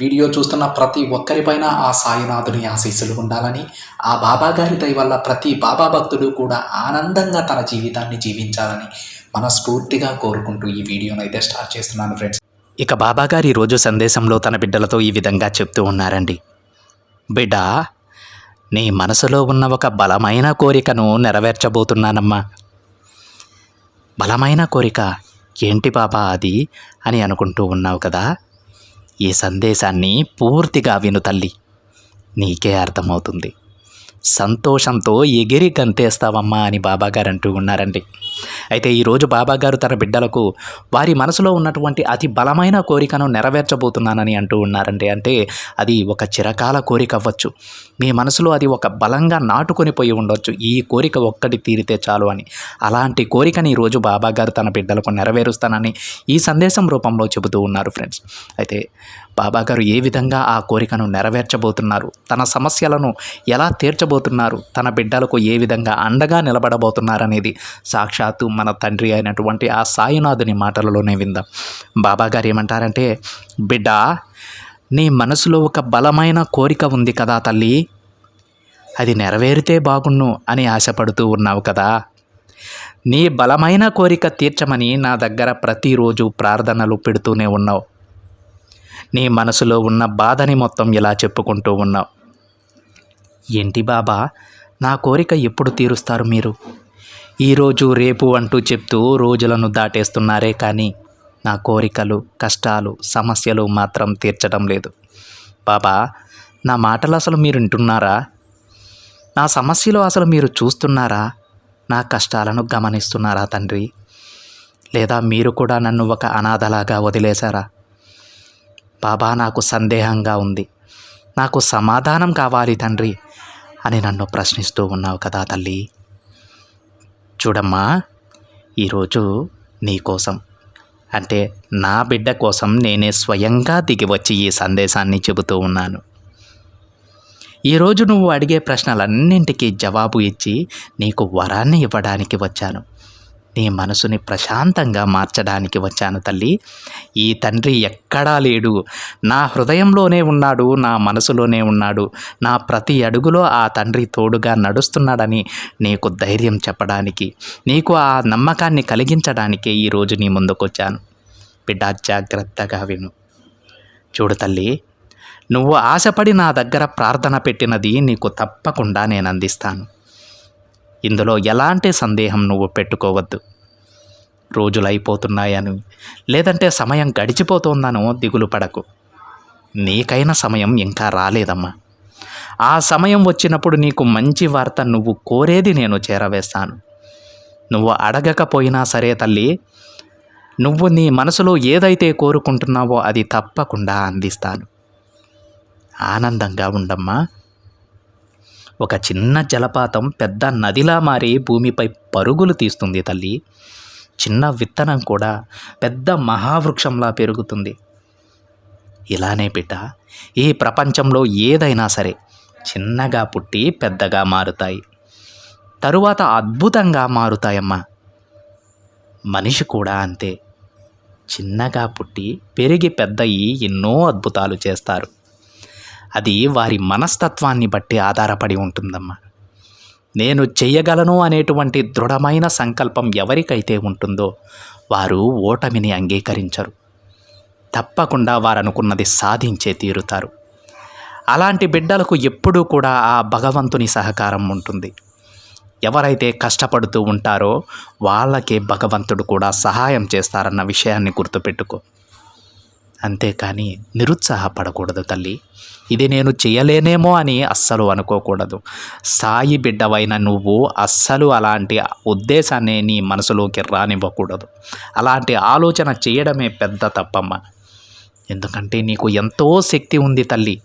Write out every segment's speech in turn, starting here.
Video చూస్తున్న ప్రతి ఒక్కరిపైన ఆ సాయినాథుని ఆశీస్సులు ఉండాలని ఆ బాబా గారి దయ వల్ల ప్రతి బాబా భక్తుడు కూడా ఆనందంగా తన జీవితాన్ని జీవించాలని మనస్ఫూర్తిగా కోరుకుంటూ ఈ వీడియోను అయితే స్టార్ట్ చేస్తున్నాను ఫ్రెండ్స్. ఇక బాబా గారి రోజు సందేశంలో తన బిడ్డలతో ఈ విధంగా చెప్తూ ఉన్నారండి. బిడ్డ నీ మనసులో ఉన్న ఒక బలమైన కోరికను నెరవేర్చబోతున్నానమ్మా. బలమైన కోరిక? ఏంటి బాబా అది? అని అనుకుంటూ ఉన్నావు కదా. ఈ సందేశాన్ని పూర్తిగా విను తల్లి. నీకే అర్థమవుతుంది. సంతోషంతో ఎగిరి గంతేస్తావమ్మా అని బాబాగారు అంటూ ఉన్నారండి. అయితే ఈరోజు బాబాగారు తన బిడ్డలకు వారి మనసులో ఉన్నటువంటి అతి బలమైన కోరికను నెరవేర్చబోతున్నానని అంటూ ఉన్నారండి. అంటే అది ఒక చిరకాల కోరిక అవ్వచ్చు. మీ మనసులో అది ఒక బలంగా నాటుకొని పోయి ఉండొచ్చు. ఈ కోరిక ఒక్కటి తీరితే చాలు అని. అలాంటి కోరికని ఈరోజు బాబాగారు తన బిడ్డలకు నెరవేరుస్తానని ఈ సందేశం రూపంలో చెబుతూ ఉన్నారు ఫ్రెండ్స్. అయితే బాబాగారు ఏ విధంగా ఆ కోరికను నెరవేర్చబోతున్నారు? తన సమస్యలను ఎలా తీర్చబోతున్నారు? తన బిడ్డలకు ఏ విధంగా అండగా నిలబడబోతున్నారనేది సాక్షాత్తు మన తండ్రి అయినటువంటి ఆ సాయినాథుని మాటలలోనే విందాం. బాబాగారు ఏమంటారంటే బిడ్డ నీ మనసులో ఒక బలమైన కోరిక ఉంది కదా తల్లి. అది నెరవేరితే బాగున్ను అని ఆశపడుతూ ఉన్నావు కదా. నీ బలమైన కోరిక తీర్చమని నా దగ్గర ప్రతిరోజు ప్రార్థనలు పెడుతూనే ఉన్నావు. నీ మనసులో ఉన్న బాధని మొత్తం ఇలా చెప్పుకుంటూ ఉన్నావు. ఏంటి బాబా నా కోరిక ఎప్పుడు తీరుస్తారు మీరు? ఈరోజు రేపు అంటూ చెప్తూ రోజులను దాటేస్తున్నారే కానీ నా కోరికలు కష్టాలు సమస్యలు మాత్రం తీర్చడం లేదు. బాబా నా మాటలు అసలు మీరు వింటున్నారా? నా సమస్యలు అసలు మీరు చూస్తున్నారా? నా కష్టాలను గమనిస్తున్నారా తండ్రి? లేదా మీరు కూడా నన్ను ఒక అనాథలాగా వదిలేశారా? బాబా నాకు సందేహంగా ఉంది. నాకు సమాధానం కావాలి తండ్రి అని నన్ను ప్రశ్నిస్తూ ఉన్నావు కదా తల్లి. చూడమ్మా ఈరోజు నీకోసం అంటే నా బిడ్డ కోసం నేనే స్వయంగా దిగి వచ్చి ఈ సందేశాన్ని చెబుతూ ఉన్నాను. ఈరోజు నువ్వు అడిగే ప్రశ్నలన్నింటికీ జవాబు ఇచ్చి నీకు వరాన్ని ఇవ్వడానికి వచ్చాను. నీ మనసుని ప్రశాంతంగా మార్చడానికి వచ్చాను తల్లి. ఈ తండ్రి ఎక్కడా లేడు. నా హృదయంలోనే ఉన్నాడు నా మనసులోనే ఉన్నాడు. నా ప్రతి అడుగులో ఆ తండ్రి తోడుగా నడుస్తున్నాడని నీకు ధైర్యం చెప్పడానికి నీకు ఆ నమ్మకాన్ని కలిగించడానికే ఈరోజు నీ ముందుకొచ్చాను. బిడ్డ జాగ్రత్తగా విను. చూడు తల్లి నువ్వు ఆశపడి నా దగ్గర ప్రార్థన పెట్టినది నీకు తప్పకుండా నేను అందిస్తాను. ఇందులో ఎలాంటి సందేహం నువ్వు పెట్టుకోవద్దు. రోజులైపోతున్నాయని. లేదంటే సమయం గడిచిపోతోందనో దిగులు పడకు. నీకైన సమయం ఇంకా రాలేదమ్మా. ఆ సమయం వచ్చినప్పుడు నీకు మంచి వార్త నువ్వు కోరేది నేను చేరవేస్తాను. నువ్వు అడగకపోయినా సరే తల్లి నువ్వు నీ మనసులో ఏదైతే కోరుకుంటున్నావో అది తప్పకుండా అందిస్తాను. ఆనందంగా ఉండమ్మా. ఒక చిన్న జలపాతం పెద్ద నదిలా మారి భూమిపై పరుగులు తీస్తుంది తల్లి. చిన్న విత్తనం కూడా పెద్ద మహావృక్షంలా పెరుగుతుంది. ఇలానే బిడ్డ ఈ ప్రపంచంలో ఏదైనా సరే చిన్నగా పుట్టి పెద్దగా మారుతాయి. తరువాత అద్భుతంగా మారుతాయమ్మా. మనిషి కూడా అంతే. చిన్నగా పుట్టి పెరిగి పెద్దయి ఎన్నో అద్భుతాలు చేస్తారు. అది వారి మనస్తత్వాన్ని బట్టి ఆధారపడి ఉంటుందమ్మా. నేను చెయ్యగలను అనేటువంటి దృఢమైన సంకల్పం ఎవరికైతే ఉంటుందో వారు ఓటమిని అంగీకరించరు. తప్పకుండా వారనుకున్నది సాధించే తీరుతారు. అలాంటి బిడ్డలకు ఎప్పుడూ కూడా ఆ భగవంతుని సహకారం ఉంటుంది. ఎవరైతే కష్టపడుతూ ఉంటారో వాళ్ళకే భగవంతుడు కూడా సహాయం చేస్తారన్న విషయాన్ని గుర్తుపెట్టుకో. అంతేకాని నిరుత్సాహపడకూడదు తల్లి. ఇది నేను చేయలేనేమో అని అస్సలు అనుకోకూడదు. సాయి బిడ్డవైన నువ్వు అస్సలు అలాంటి ఉద్దేశాన్ని నీ మనసులోకి రానివ్వకూడదు. అలాంటి ఆలోచన చేయడమే పెద్ద తప్పమ్మ. ఎందుకంటే నీకు ఎంతో శక్తి ఉంది తల్లి.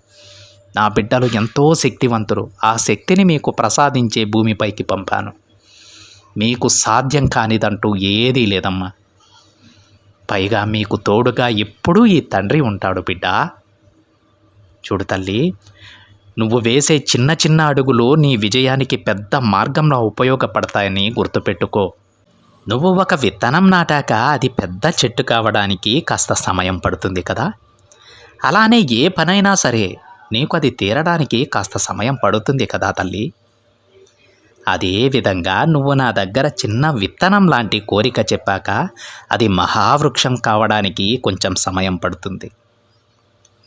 నా బిడ్డలు ఎంతో శక్తివంతులు. ఆ శక్తిని మీకు ప్రసాదించే భూమిపైకి పంపాను. మీకు సాధ్యం కానిదంటూ ఏదీ లేదమ్మా. పైగా మీకు తోడుగా ఎప్పుడూ ఈ తండ్రి ఉంటాడు బిడ్డ. చూడు తల్లి నువ్వు వేసే చిన్న చిన్న అడుగులు నీ విజయానికి పెద్ద మార్గంలో ఉపయోగపడతాయని గుర్తుపెట్టుకో. నువ్వు ఒక విత్తనం నాటాక అది పెద్ద చెట్టు కావడానికి కాస్త సమయం పడుతుంది కదా. అలానే ఏ పనైనా సరే నీకు అది తీరడానికి కాస్త సమయం పడుతుంది కదా తల్లి. అదే విధంగా నువ్వు నా దగ్గర చిన్న విత్తనం లాంటి కోరిక చెప్పాక అది మహావృక్షం కావడానికి కొంచెం సమయం పడుతుంది.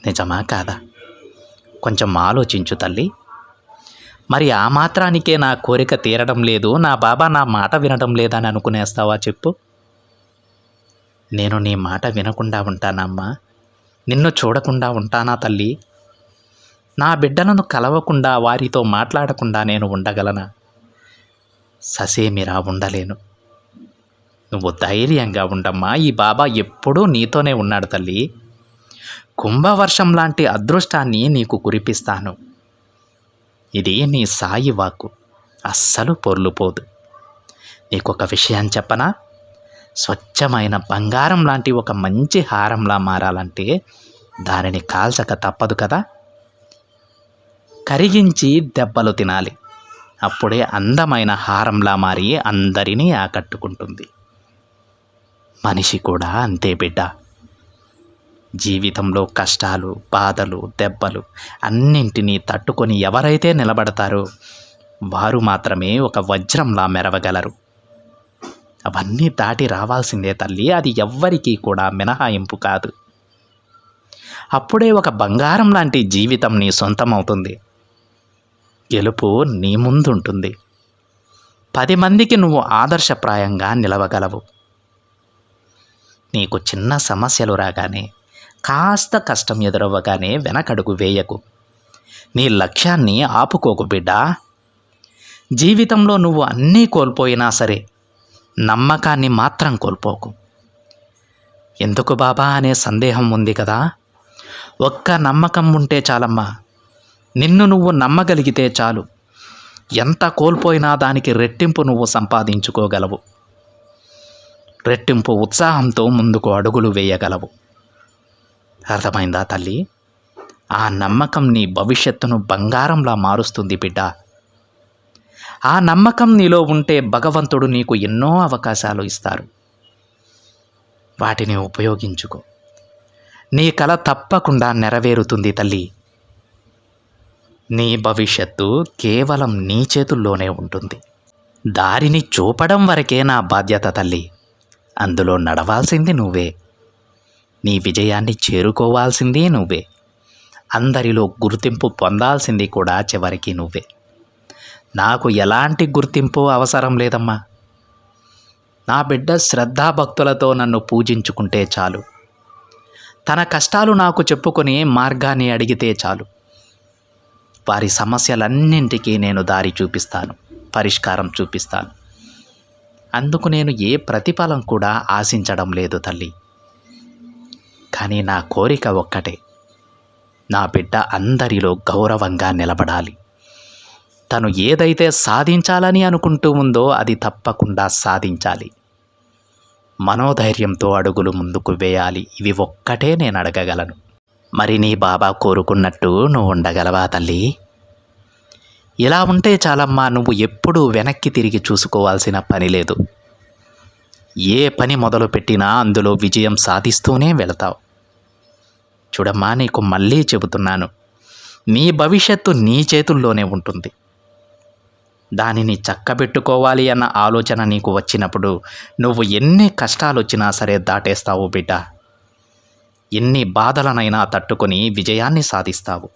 నిజమా కాదా? కొంచెం ఆలోచించు తల్లి. మరి ఆ మాత్రానికే నా కోరిక తీరడం లేదు నా బాబా నా మాట వినడం లేదని అనుకునేస్తావా చెప్పు. నేను నీ మాట వినకుండా ఉంటానమ్మా. నిన్ను చూడకుండా ఉంటానా తల్లి? నా బిడ్డలను కలవకుండా వారితో మాట్లాడకుండా నేను ఉండగలనా? ససేమిరా ఉండలేను. నువ్వు ధైర్యంగా ఉండమ్మా ఈ బాబా ఎప్పుడూ నీతోనే ఉన్నాడు తల్లి. కుంభవర్షం లాంటి అదృష్టాన్ని నీకు కురిపిస్తాను. ఇది నీ సాయి వాక్కు. అస్సలు పొర్లుపోదు. నీకొక విషయం చెప్పనా? స్వచ్ఛమైన బంగారం లాంటి ఒక మంచి హారంలా మారాలంటే దానిని కాల్చక తప్పదు కదా? కరిగించి దెబ్బలు తినాలి. అప్పుడే అందమైన హారంలా మారి అందరినీ ఆకట్టుకుంటుంది. మనిషి కూడా అంతే బిడ్డ. జీవితంలో కష్టాలు బాధలు దెబ్బలు అన్నింటినీ తట్టుకొని ఎవరైతే నిలబడతారో వారు మాత్రమే ఒక వజ్రంలా మెరవగలరు. అవన్నీ దాటి రావాల్సిందే తల్లి అది ఎవ్వరికీ కూడా మినహాయింపు కాదు. అప్పుడే ఒక బంగారం లాంటి జీవితం నీ సొంతం అవుతుంది గెలుపు నీ ముందుంటుంది. పది మందికి నువ్వు ఆదర్శప్రాయంగా నిలవగలవు. నీకు చిన్న సమస్యలు రాగానే కాస్త కష్టం ఎదురవ్వగానే వెనకడుగు వేయకు. నీ లక్ష్యాన్ని ఆపుకోకు బిడ్డా. జీవితంలో నువ్వు అన్నీ కోల్పోయినా సరే నమ్మకాన్ని మాత్రం కోల్పోకు. ఎందుకు బాబా అనే సందేహం ఉంది కదా? ఒక్క నమ్మకం ఉంటే చాలమ్మా. నిన్ను నువ్వు నమ్మగలిగితే చాలు. ఎంత కోల్పోయినా దానికి రెట్టింపు నువ్వు సంపాదించుకోగలవు. రెట్టింపు ఉత్సాహంతో ముందుకు అడుగులు వేయగలవు. అర్థమైందా తల్లి? ఆ నమ్మకం నీ భవిష్యత్తును బంగారంలా మారుస్తుంది బిడ్డ. ఆ నమ్మకం నీలో ఉంటే భగవంతుడు నీకు ఎన్నో అవకాశాలు ఇస్తారు. వాటిని ఉపయోగించుకో. నీ కల తప్పకుండా నెరవేరుతుంది తల్లి. నీ భవిష్యత్తు కేవలం నీ చేతుల్లోనే ఉంటుంది. దారిని చూపడం వరకే నా బాధ్యత తల్లి. అందులో నడవాల్సింది నువ్వే. నీ విజయాన్ని చేరుకోవాల్సింది నువ్వే. అందరిలో గుర్తింపు పొందాల్సింది కూడా చివరికి నువ్వే. నాకు ఎలాంటి గుర్తింపు అవసరం లేదమ్మా. నా బిడ్డ శ్రద్ధాభక్తులతో నన్ను పూజించుకుంటే చాలు. తన కష్టాలు నాకు చెప్పుకొని మార్గాన్ని అడిగితే చాలు. వారి సమస్యలన్నింటికీ నేను దారి చూపిస్తాను పరిష్కారం చూపిస్తాను. అందుకు నేను ఏ ప్రతిఫలం కూడా ఆశించడం లేదు తల్లి. కానీ నా కోరిక ఒక్కటే నా బిడ్డ అందరిలో గౌరవంగా నిలబడాలి. తను ఏదైతే సాధించాలని అనుకుంటూ ఉందో అది తప్పకుండా సాధించాలి. మనోధైర్యంతో అడుగులు ముందుకు వేయాలి ఇవి ఒక్కటే నేను అడగగలను. మరి నీ బాబా కోరుకున్నట్టు నువ్వు ఉండగలవా తల్లి? ఇలా ఉంటే చాలమ్మా నువ్వు ఎప్పుడూ వెనక్కి తిరిగి చూసుకోవాల్సిన పని లేదు. ఏ పని మొదలు పెట్టినా అందులో విజయం సాధిస్తూనే వెళతావు. చూడమ్మా నీకు మళ్ళీ చెబుతున్నాను నీ భవిష్యత్తు నీ చేతుల్లోనే ఉంటుంది. దానిని చక్కబెట్టుకోవాలి అన్న ఆలోచన నీకు వచ్చినప్పుడు నువ్వు ఎన్ని కష్టాలు వచ్చినా సరే దాటేస్తావు బిడ్డ. ఎన్ని బాధలనైనా తట్టుకొని విజయాన్ని సాధిస్తావు.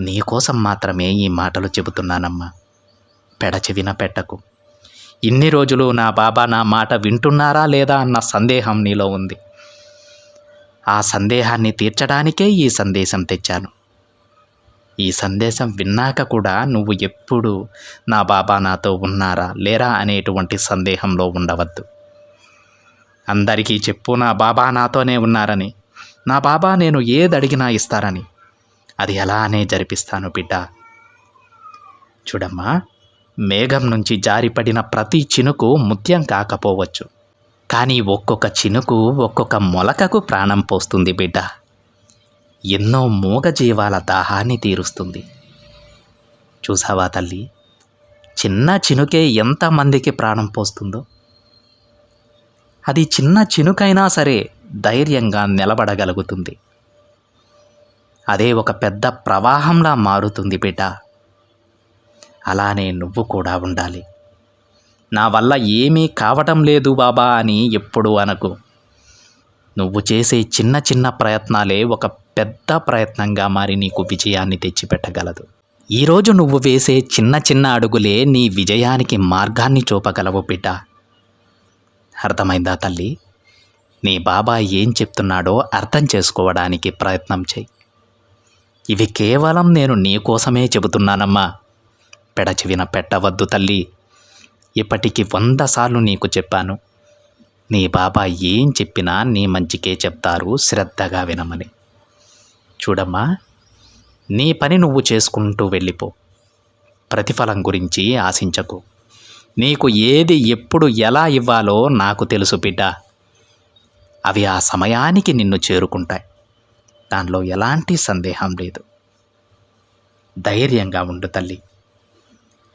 నీకోసం మాత్రమే ఈ మాటలు చెబుతున్నానమ్మా. పెడచెవిన పెట్టకు. ఇన్ని రోజులు నా బాబా నా మాట వింటున్నారా లేదా అన్న సందేహం నీలో ఉంది. ఆ సందేహాన్ని తీర్చడానికే ఈ సందేశం తెచ్చాను. ఈ సందేశం విన్నాక కూడా నువ్వు ఎప్పుడు నా బాబా నాతో ఉన్నారా లేరా అనేటువంటి సందేహంలో ఉండవద్దు. అందరికీ చెప్పు నా బాబా నాతోనే ఉన్నారని. నా బాబా నేను ఏది అడిగినా ఇస్తారని. అది అలానే జరిపిస్తాను బిడ్డ. చూడమ్మా మేఘం నుంచి జారిపడిన ప్రతి చినుకు ముత్యం కాకపోవచ్చు. కానీ ఒక్కొక్క చినుకు ఒక్కొక్క మొలకకు ప్రాణం పోస్తుంది బిడ్డ. ఎన్నో మూగజీవాల దాహాన్ని తీరుస్తుంది. చూసావా తల్లి చిన్న చినుకే ఎంతమందికి ప్రాణం పోస్తుందో? అది చిన్న చినుకైనా సరే ధైర్యంగా నిలబడగలుగుతుంది. అదే ఒక పెద్ద ప్రవాహంలా మారుతుంది బిడ్డ. అలానే నువ్వు కూడా ఉండాలి. నా వల్ల ఏమీ కావటం లేదు బాబా అని ఎప్పుడు అనకు. నువ్వు చేసే చిన్న చిన్న ప్రయత్నాలే ఒక పెద్ద ప్రయత్నంగా మారి నీకు విజయాన్ని తెచ్చిపెట్టగలదు. ఈరోజు నువ్వు వేసే చిన్న చిన్న అడుగులే నీ విజయానికి మార్గాన్ని చూపగలవు బిడ్డ. అర్థమైందా తల్లి? నీ బాబా ఏం చెప్తున్నాడో అర్థం చేసుకోవడానికి ప్రయత్నం చేయి. ఇవి కేవలం నేను నీ కోసమే చెబుతున్నానమ్మా. పెడచివిన పెట్టవద్దు తల్లి. ఇప్పటికి వంద సార్లు నీకు చెప్పాను. నీ బాబా ఏం చెప్పినా నీ మంచికే చెప్తారు శ్రద్ధగా వినమని. చూడమ్మా నీ పని నువ్వు చేసుకుంటూ వెళ్ళిపో. ప్రతిఫలం గురించి ఆశించకు. నీకు ఏది ఎప్పుడు ఎలా ఇవ్వాలో నాకు తెలుసు బిడ్డ. అవి ఆ సమయానికి నిన్ను చేరుకుంటాయి. దానిలో ఎలాంటి సందేహం లేదు. ధైర్యంగా ఉండు తల్లి.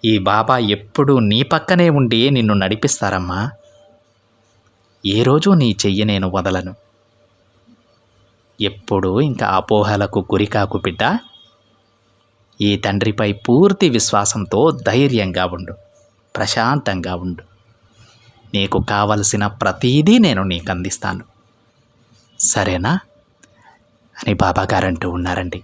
ఈ బాబా ఎప్పుడు నీ పక్కనే ఉండి నిన్ను నడిపిస్తారమ్మా. ఏ రోజు నీ చెయ్యి నేను వదలను. ఎప్పుడు ఇంకా అపోహలకు గురికాకు బిడ్డ. ఈ తండ్రిపై పూర్తి విశ్వాసంతో ధైర్యంగా ఉండు. ప్రశాంతంగా ఉండు. నీకు కావలసిన ప్రతీదీ నేను నీకు అందిస్తాను. సరేనా? అని బాబాగారు అంటూ ఉన్నారండి.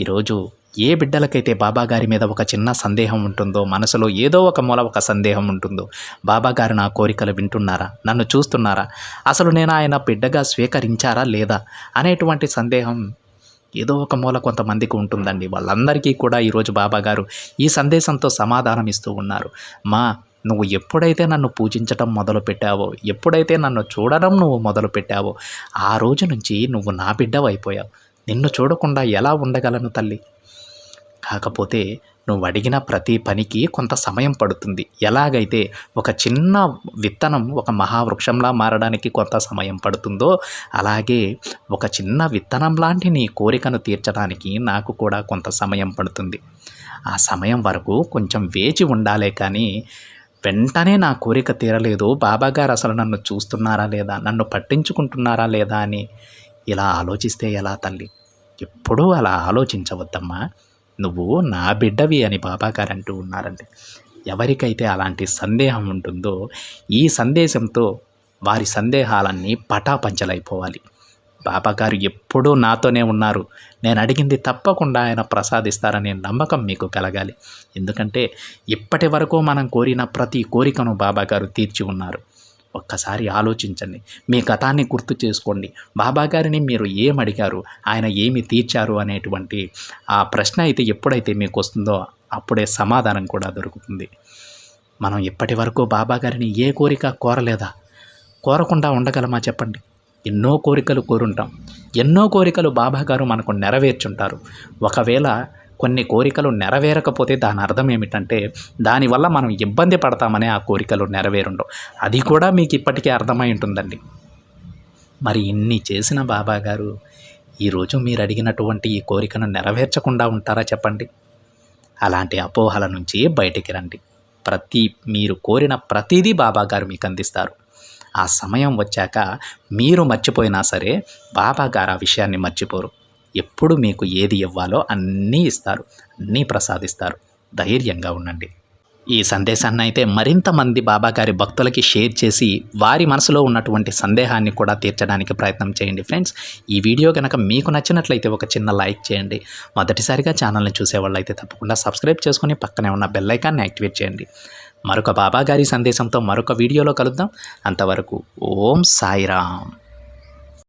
ఈరోజు ఏ బిడ్డలకైతే బాబాగారి మీద ఒక చిన్న సందేహం ఉంటుందో మనసులో ఏదో ఒక మూల ఒక సందేహం ఉంటుందో బాబాగారు నా కోరికలు వింటున్నారా? నన్ను చూస్తున్నారా? అసలు నేను ఆయన బిడ్డగా స్వీకరించారా లేదా? అనేటువంటి సందేహం ఏదో ఒక మూల కొంతమందికి ఉంటుందండి. వాళ్ళందరికీ కూడా ఈరోజు బాబాగారు ఈ సందేశంతో సమాధానం ఇస్తూ ఉన్నారు. మా నువ్వు ఎప్పుడైతే నన్ను పూజించటం మొదలు పెట్టావో ఎప్పుడైతే నన్ను చూడడం నువ్వు మొదలు పెట్టావో ఆ రోజు నుంచి నువ్వు నా బిడ్డవైపోయావు. నిన్ను చూడకుండా ఎలా ఉండగలను తల్లి? కాకపోతే నువ్వు అడిగిన ప్రతి పనికి కొంత సమయం పడుతుంది. ఎలాగైతే ఒక చిన్న విత్తనం ఒక మహావృక్షంలా మారడానికి కొంత సమయం పడుతుందో అలాగే ఒక చిన్న విత్తనం లాంటి నీ కోరికను తీర్చడానికి నాకు కూడా కొంత సమయం పడుతుంది. ఆ సమయం వరకు కొంచెం వేచి ఉండాలే కానీ వెంటనే నా కోరిక తీరలేదు. బాబాగారు అసలు నన్ను చూస్తున్నారా లేదా? నన్ను పట్టించుకుంటున్నారా లేదా అని ఇలా ఆలోచిస్తే ఎలా తల్లి? ఎప్పుడూ అలా ఆలోచించవద్దమ్మా. నువ్వు నా బిడ్డవి అని బాబాగారు అంటూ ఉన్నారండి. ఎవరికైతే అలాంటి సందేహం ఉంటుందో ఈ సందేశంతో వారి సందేహాలన్నీ పటాపంచలైపోవాలి. బాబాగారు ఎప్పుడూ నాతోనే ఉన్నారు. నేను అడిగింది తప్పకుండా ఆయన ప్రసాదిస్తారనే నమ్మకం మీకు కలగాలి. ఎందుకంటే ఇప్పటి వరకు మనం కోరిన ప్రతి కోరికను బాబాగారు తీర్చి ఉన్నారు. ఒక్కసారి ఆలోచించండి. మీ గతాన్ని గుర్తు చేసుకోండి. బాబాగారిని మీరు ఏం అడిగారు? ఆయన ఏమి తీర్చారు? అనేటువంటి ఆ ప్రశ్న అయితే ఎప్పుడైతే మీకు వస్తుందో అప్పుడే సమాధానం కూడా దొరుకుతుంది. మనం ఇప్పటి వరకు బాబాగారిని ఏ కోరిక కోరలేదా? కోరకుండా ఉండగలమా చెప్పండి. ఎన్నో కోరికలు కోరుంటాం. ఎన్నో కోరికలు బాబాగారు మనకు నెరవేర్చుంటారు. ఒకవేళ కొన్ని కోరికలు నెరవేరకపోతే దాని అర్థం ఏమిటంటే దానివల్ల మనం ఇబ్బంది పడతామనే ఆ కోరికలు నెరవేరుండవు. అది కూడా మీకు ఇప్పటికే అర్థమై ఉంటుందండి. మరి ఇన్ని చేసిన బాబా గారు ఈరోజు మీరు అడిగినటువంటి ఈ కోరికను నెరవేర్చకుండా ఉంటారా చెప్పండి? అలాంటి అపోహల నుంచి బయటికి రండి. ప్రతి మీరు కోరిన ప్రతిదీ బాబా గారు మీకు అందిస్తారు. ఆ సమయం వచ్చాక మీరు మర్చిపోయినా సరే బాబా గారు ఆ విషయాన్ని మర్చిపోరు. ఎప్పుడు మీకు ఏది ఇవ్వాలో అన్నీ ఇస్తారు అన్నీ ప్రసాదిస్తారు. ధైర్యంగా ఉండండి. ఈ సందేశాన్ని అయితే మరింత మంది బాబాగారి భక్తులకి షేర్ చేసి వారి మనసులో ఉన్నటువంటి సందేహాన్ని కూడా తీర్చడానికి ప్రయత్నం చేయండి ఫ్రెండ్స్. ఈ వీడియో కనుక మీకు నచ్చినట్లయితే ఒక చిన్న లైక్ చేయండి. మొదటిసారిగా ఛానల్ని చూసేవాళ్ళు అయితే తప్పకుండా సబ్స్క్రైబ్ చేసుకుని పక్కనే ఉన్న బెల్లైకాన్ని యాక్టివేట్ చేయండి. మరొక బాబాగారి సందేశంతో మరొక వీడియోలో కలుద్దాం. అంతవరకు ఓం సాయిరామ్.